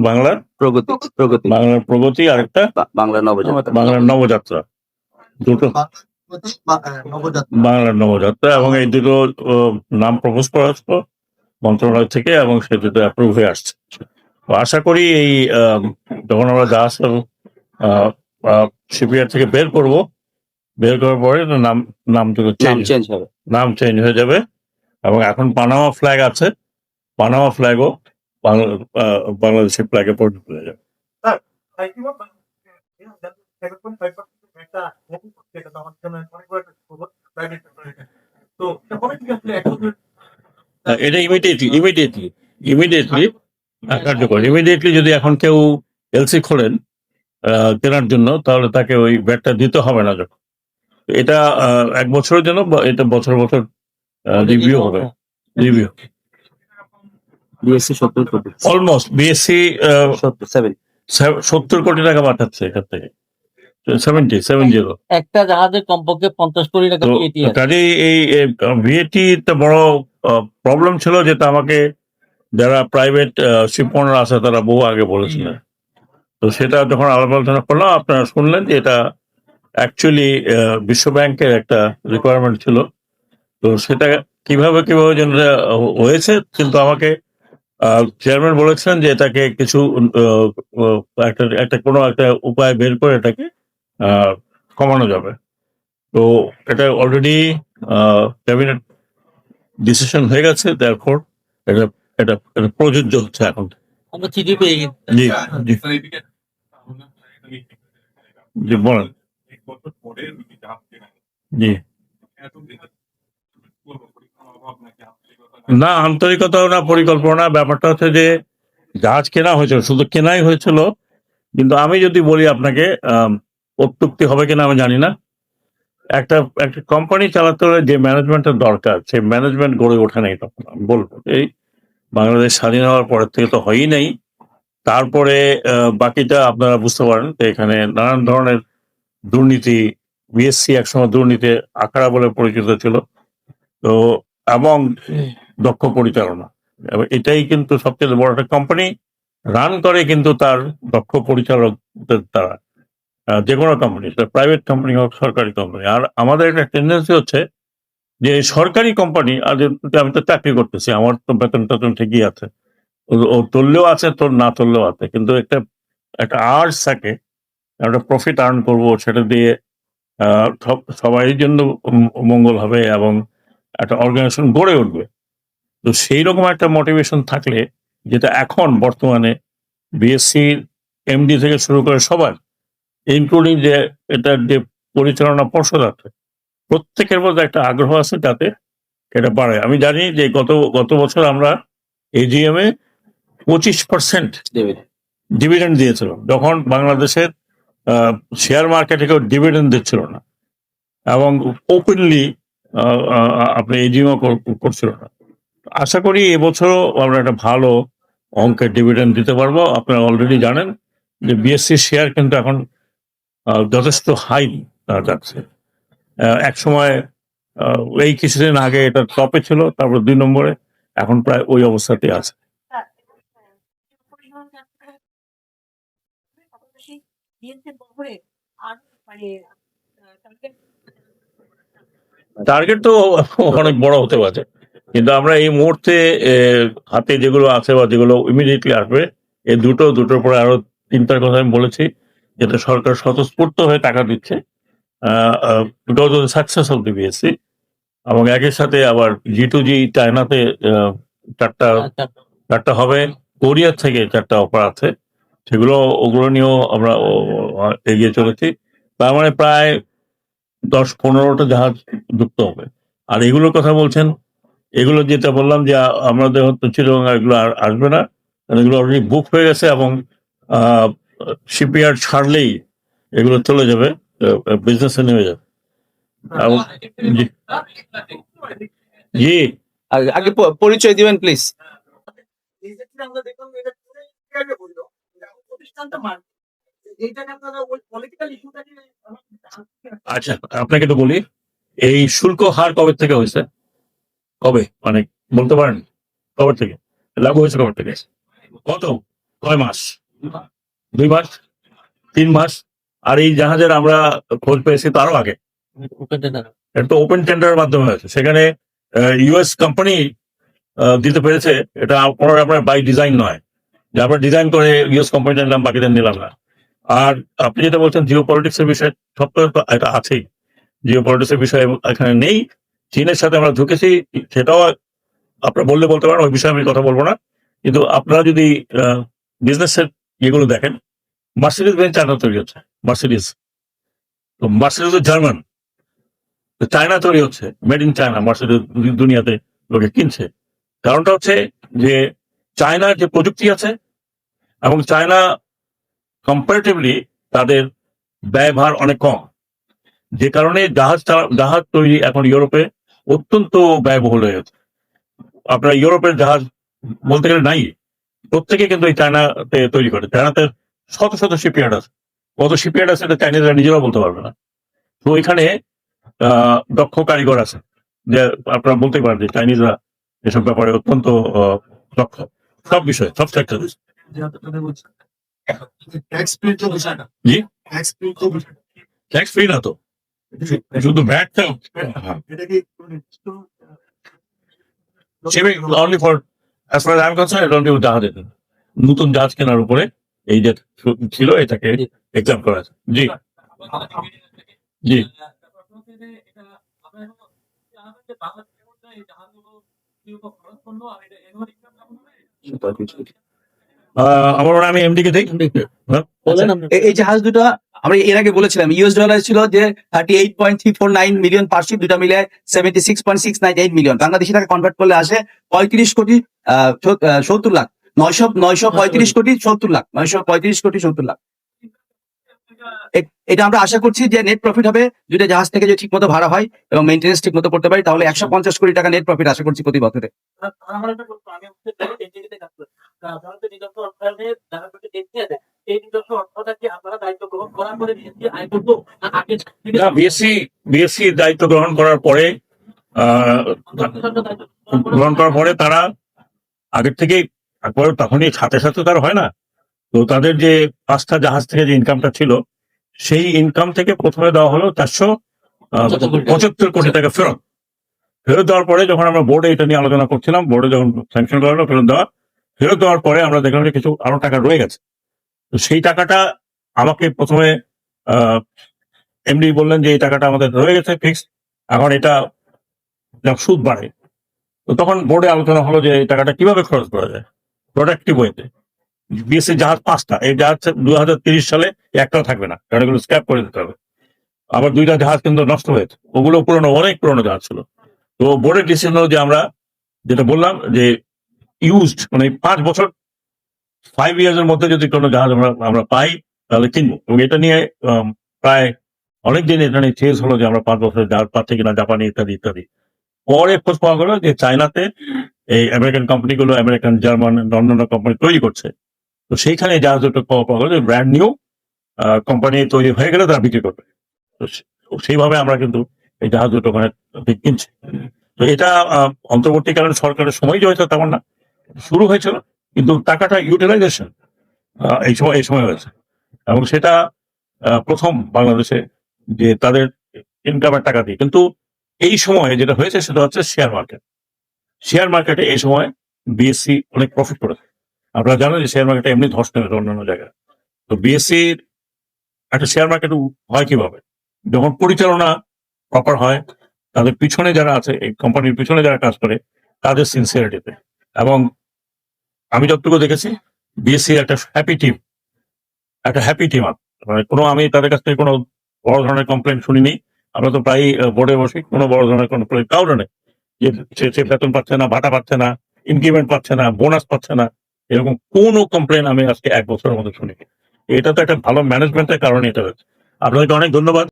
বাংলার প্রগতি প্রগতি। বাংলার প্রগতি আরেকটা। বা- বাংলা নবজাতক। বাংলার নবযাত্রা দুটো। বাংলার নবযাত্রা এবং এই দুটো নাম প্রপোজ করা হচ্ছে মন্ত্রণালয় থেকে এবং সে দুটো অ্যাপ্রুভ হয়ে আসছে। তো আশা করি এই আহ, যখন আমরা জাহাজ শিপিয়ার থেকে বের করব বের করার পরে নাম নাম দুটো চেঞ্জ চেঞ্জ হবে। নাম চেঞ্জ হয়ে যাবে। এবং এখন পানামা ফ্ল্যাগ আছে। পানামা ফ্ল্যাগও বাংলাদেশের ফ্ল্যাগে পরিণত হয়ে যাবে। এটা ইমিডিয়েটলি ইমিডিয়েটলি ইমিডিয়েটলি কার্যকর। ইমিডিয়েটলি যদি এখন কেউ এলসি খোলেন আহ, কেনার জন্য তাহলে তাকে ওই ব্যাটটা দিতে হবে না যখন। এটা এক বছরের জন্য এটা বছর বছর রিভিউ হবে। রিভিউ বিএসসি সত্তর কোটি। অলমোস্ট বিএসসি সত্তর কোটি টাকা পাঠাচ্ছে এখান থেকে। সেভেন্টি সেভেন জিরো একটা জাহাজে কমপক্ষে পঞ্চাশ কোটি টাকা এই ভিএটি তে বড় প্রবলেম ছিল যেটা আমাকে যারা প্রাইভেট শিপ ওনার আছে তারা বহু আগে বলেছিলেন তো সেটা যখন আলাপ আলোচনা করলাম আপনারা শুনলেন যে এটা অ্যাকচুয়ালি বিশ্ব ব্যাংকের একটা রিকোয়ারমেন্ট ছিল। তো সেটা কীভাবে কীভাবে যেন হয়েছে কিন্তু আমাকে চেয়ারম্যান বলেছেন যে এটাকে কিছু একটা একটা কোনো একটা উপায় বের করে এটাকে আহ, কমানো যাবে। তো এটা অলরেডি ক্যাবিনেট ডিসিশন হয়ে গেছে দেয়ারফর এটা এটা এটা প্রযোজ্য হচ্ছে এখন। আমরা চিঠি পেয়ে জি জি। জি বলেন। জি। না আন্তরিকতাও না পরিকল্পনা, ব্যাপারটা হচ্ছে যে জাহাজ কেনা হয়েছিল, শুধু কেনাই হয়েছিল, কিন্তু আমি যদি বলি আপনাকে অত্যুক্তি হবে কিনা আমি জানি না। একটা একটা কোম্পানি চালাতে হলে যে ম্যানেজমেন্টের দরকার সেই ম্যানেজমেন্ট গড়ে ওঠে নাই তখন আমি বলব। এই বাংলাদেশ স্বাধীন হওয়ার পরের থেকে তো হয়ই নাই। তারপরে বাকিটা আপনারা বুঝতে পারেন যে এখানে নানান ধরনের দুর্নীতি বিএসসি একসময় দুর্নীতি আখড়া বলে পরিচিত ছিল। তো, এবং দক্ষ পরিচালনা। এবং এটাই কিন্তু সবচেয়ে বড় একটা কোম্পানি রান করে কিন্তু তার দক্ষ পরিচালকদের দ্বারা। যে কোনো কোম্পানি সেটা প্রাইভেট কোম্পানি হোক, সরকারি কোম্পানি আর আমাদের একটা টেন্ডেন্সি হচ্ছে যে সরকারি কোম্পানি আর আমি তো চাকরি করতেছি, আমার তো বেতন টেতন ঠিকই আছে। ও- তুললেও আছে, তোর না তুললেও আছে। কিন্তু একটা একটা আর্টস থাকে, একটা প্রফিট আর্ন করব, সেটা দিয়ে সব- সবাই জন্য মঙ্গল হবে এবং একটা অর্গানাইজেশন গড়ে উঠবে। তো সেই রকম একটা মোটিভেশন থাকলে যেটা এখন বর্তমানে বিএসসি এমডি থেকে শুরু করে সবার ইনক্লুডিং যে এটার যে পরিচালনা পর্ষদ আছে প্রত্যেকের মধ্যে একটা আগ্রহ আছে যাতে এটা বাড়ে আমি জানি যে গত গত বছর আমরা এজিএম এ পঁচিশ পার্সেন্ট ডেভিড ডিভিডেন্ড দিয়েছিল যখন বাংলাদেশের শেয়ার মার্কেটে কেউ ডিভিডেন্ড দিচ্ছিল না এবং ওপেনলি আপনি এজিএমও করছিল না। আশা করি এবছরও আমরা একটা ভালো অঙ্কের ডিভিডেন্ড দিতে পারব। আপনারা অলরেডি জানেন যে বিএসসি শেয়ার কিন্তু এখন যথেষ্ট হাই যাচ্ছে। এক সময় এই কিছুদিন আগে এটা টপে ছিল, তারপর দুই নম্বরে এখন প্রায় ওই অবস্থাতে আছে। টার্গেট তো অনেক বড় হতে পারে। কিন্তু আমরা এই মুহূর্তে হাতে যেগুলো আছে বা যেগুলো ইমিডিয়েটলি আসবে এই দুটো দুটোর পরে আরও তিনটার কথা আমি বলেছি যেটা সরকার স্বতঃস্ফূর্ত হয়ে টাকা দিচ্ছে। Because of success of the BSC এবং একই সাথে আবার জি টু জি চায়নাতে চারটা চারটা। হবে। কোরিয়ার থেকে চারটা অফার আছে। সেগুলো ওগুলো নিয়েও আমরা এগিয়ে চলেছি। তার মানে প্রায় দশ পনেরোটা জাহাজ যুক্ত হবে। আর এগুলোর কথা বলছেন এগুলো যেটা বললাম যে আমাদের হয়তো চিরঙ্গ এগুলো আর আসবে না কারণ এগুলো অলরেডি বুক হয়ে গেছে এবং শিপইয়ার্ড ছাড়লেই এগুলো চলে যাবে বিজনেসে নেমে যাবে। জি। জি। আগে- পরিচয় দিবেন প্লিজ আমরা দেখলাম এটা পুরো clear বলল প্রতিষ্ঠানটা এইটাকে আপনারা ওই পলিটিক্যাল ইস্যুটাকে আচ্ছা আপনাকে তো বলি এই শুল্ক হার কবে থেকে হয়েছে? কবে? মানে বলতে পারেন কবে থেকে? লাগু হয়েছে কবে থেকে? কত? কয় মাস? দুই মাস? তিন মাস? আর এই জাহাজের আমরা খোঁজ পেয়েছি তারও আগে। তো ওপেন টেন্ডারের মাধ্যমে হয়েছে। সেখানে ইউএস কোম্পানি দিতে পেরেছে। এটা কোনো আপনার বাই ডিজাইন নয়। যে আমরা ডিজাইন করে ইউএস কোম্পানিটা নিলাম বাকিদের নিলাম না। আর আপনি যেটা বলছেন জিও পলিটিক্স এর বিষয়ে সব তো এটা আছেই। জিও পলিটিক্স এর বিষয়ে এখানে নেই। চীনের সাথে আমরা ঢুকেছি, সেটাও আপনারা বললে বলতে পারেন, ওই বিষয়ে আমি কথা বলব না। কিন্তু আপনারা যদি বিজনেসের ইয়েগুলো দেখেন মার্সিডিজ বেঞ্চ চায়না তৈরি হচ্ছে মার্সিডিজ তো মার্সিডিজ জার্মান চায়না তৈরি হচ্ছে মেড ইন চায়না মার্সিডিজ দুনিয়াতে লোকে কিনছে। কারণটা হচ্ছে যে চায়নার যে প্রযুক্তি আছে, এবং চায়না কম্পারেটিভলি তাদের ব্যয়ভার অনেক কম। যে কারণে জাহাজ জাহাজ তৈরি এখন ইউরোপে অত্যন্ত ব্যয়বহুল হয়ে গেছে আপনার ইউরোপের জাহাজ বলতে গেলে নাই। প্রত্যেকে কিন্তু এই চায়নাতে তৈরি করে। চায়নাতে শত শত শিপইয়ার্ড আছে। কত শিপইয়ার্ড আছে এটা চাইনিজরা নিজেরাও বলতে পারবে না। তো এখানে আহ, দক্ষ কারিগর আছে। যে আপনারা বলতে পারেন যে চাইনিজরা এসব ব্যাপারে অত্যন্ত দক্ষ। সব বিষয়ে সব সেক্টরে ট্যাক্স ফ্রি না তো। শুধু ভ্যাটটা এটা কি only for as far I am concern এটা অনলি জাহাজের নতুন জাহাজ কেনার উপরে এই যে ছিল এটাকে এক্সাম করা আছে। জি। জি। আহ, আমার মনে হয় আমি এমডি কে দিই। বলেন আপনি। এ- এই জাহাজ দুটো আমরা এর আগে বলেছিলাম ইউএস ডলার ছিল যে thirty eight point three four nine million per ship দুটা মিলে seventy six point six nine eight million Bangladeshi টাকা কনভার্ট করলে আসে পঁয়ত্রিশ কোটি সত্তর লাখ। নয়শো নয়শো পঁয়ত্রিশ কোটি, সত্তর লাখ। নয়শো পঁয়ত্রিশ কোটি, সত্তর লাখ। এটা আমরা আশা করছি যে নেট প্রফিট হবে। দুইটা জাহাজ থেকে যদি ঠিকমতো ভাড়া হয় এবং মেনটেন্স ঠিক মতো করতে পারি, তাহলে একশো পঞ্চাশ কোটি টাকা নেট প্রফিট আশা করছি প্রতি বছরে করার পরে BSC আয় করব? না আগে থেকে না বিএসসি বিএসসি দায়িত্ব গ্রহণ করার পরে গ্রহণ করে- গ্রহণ করার পরে তারা আগের থেকেই একবার তখনই সাথে সাথে তার হয় না। তো তাদের যে পাঁচটা জাহাজ থেকে যে ইনকামটা ছিল সেই ইনকাম থেকে প্রথমে দেওয়া হলো চারশো পঁচাত্তর কোটি টাকা। ফেরত। ফেরত দেওয়ার পরে যখন আমরা বোর্ডে এটা নিয়ে আলোচনা করছিলাম বোর্ডে যখন স্যাংশন করা হলো ফেরত দেওয়া ফেরত দেওয়ার পরে আমরা দেখলাম যে কিছু আরও টাকা রয়ে গেছে। তো সেই টাকাটা আমাকে প্রথমে এমডি বললেন যে এই টাকাটা আমাদের রয়ে গেছে ফিক্সড এখন এটা সুদ বাড়ে, তো তখন বোর্ডে আলোচনা হলো যে এই টাকাটা কীভাবে খরচ করা যায় প্রোডাক্টিভ ওয়েতে বিএসসি জাহাজ পাঁচটা, এই জাহাজ দু সালে একটাও থাকবে না, কারণ এগুলো স্ক্র্যাপ করে দিতে হবে। আবার দুইটা জাহাজ কিন্তু নষ্ট হয়েছে, ওগুলো পুরনো, অনেক পুরনো জাহাজ ছিল। তো বোর্ডের ডিসিশন হলো যে আমরা যেটা বললাম যে ইউজড মানে পাঁচ বছর ফাইভ ইয়ার্স এর মধ্যে যদি কোনো জাহাজ আমরা আমরা পাই তাহলে কিনবো। এবং এটা নিয়ে প্রায় অনেকদিন এটা নিয়ে চেঞ্জ হলো যে আমরা পাঁচ জাহাজ পাচ্ছি কিনা, জাপানি ইত্যাদি ইত্যাদি। পরে খোঁজ পাওয়া গেলো যে চায়নাতে এই আমেরিকান কোম্পানিগুলো আমেরিকান জার্মান অন্যান্য কোম্পানি তৈরি করছে। তো সেইখানে জাহাজ দুটো পাওয়া গেলো ব্র্যান্ড নিউ কোম্পানি তৈরি হয়ে গেলে তারা বিক্রি করবে। তো সেইভাবে আমরা কিন্তু এই জাহাজ দুটো ওখানে কিনছি। তো এটা অন্তর্বর্তীকালীন সরকারের সময় যে হয়েছে তেমন না। শুরু হয়েছিল, কিন্তু টাকাটা ইউটিলাইজেশন এই সময় এই সময় হয়েছে। এবং সেটা প্রথম বাংলাদেশে যে তাদের ইনকামের টাকা দিয়ে। কিন্তু এই সময় যেটা হয়েছে সেটা হচ্ছে শেয়ার মার্কেট শেয়ার মার্কেটে এই সময় বিএসসি অনেক প্রফিট করেছে। আপনারা জানেন যে শেয়ার মার্কেটে এমনি ধস নেবে অন্যান্য জায়গায়। তো বিএসসি একটা শেয়ার মার্কেট হয় কীভাবে? যখন পরিচালনা প্রপার হয়, তাদের পিছনে যারা আছে, এই কোম্পানির পিছনে যারা কাজ করে, তাদের সিনসিয়ারিটিতে এবং আমি যতটুকু দেখেছি বিএসসি একটা হ্যাপি টিম একটা হ্যাপি টিম মানে কোনো আমি তাদের কাছ থেকে কোনো বড় ধরনের কমপ্লেন শুনিনি। আমরা তো প্রায় বোর্ডে বসি, কোনো বড় ধরনের কমপ্লেন কারণে নেই। যে সে বেতন পাচ্ছে না ভাটা পাচ্ছে না ইনক্রিমেন্ট পাচ্ছে না বোনাস পাচ্ছে না, এরকম কোনো কমপ্লেন আমি আজকে এক বছরের মধ্যে শুনি এটা তো একটা ভালো ম্যানেজমেন্টের কারণে এটা হয়েছে। আপনাদেরকে অনেক ধন্যবাদ।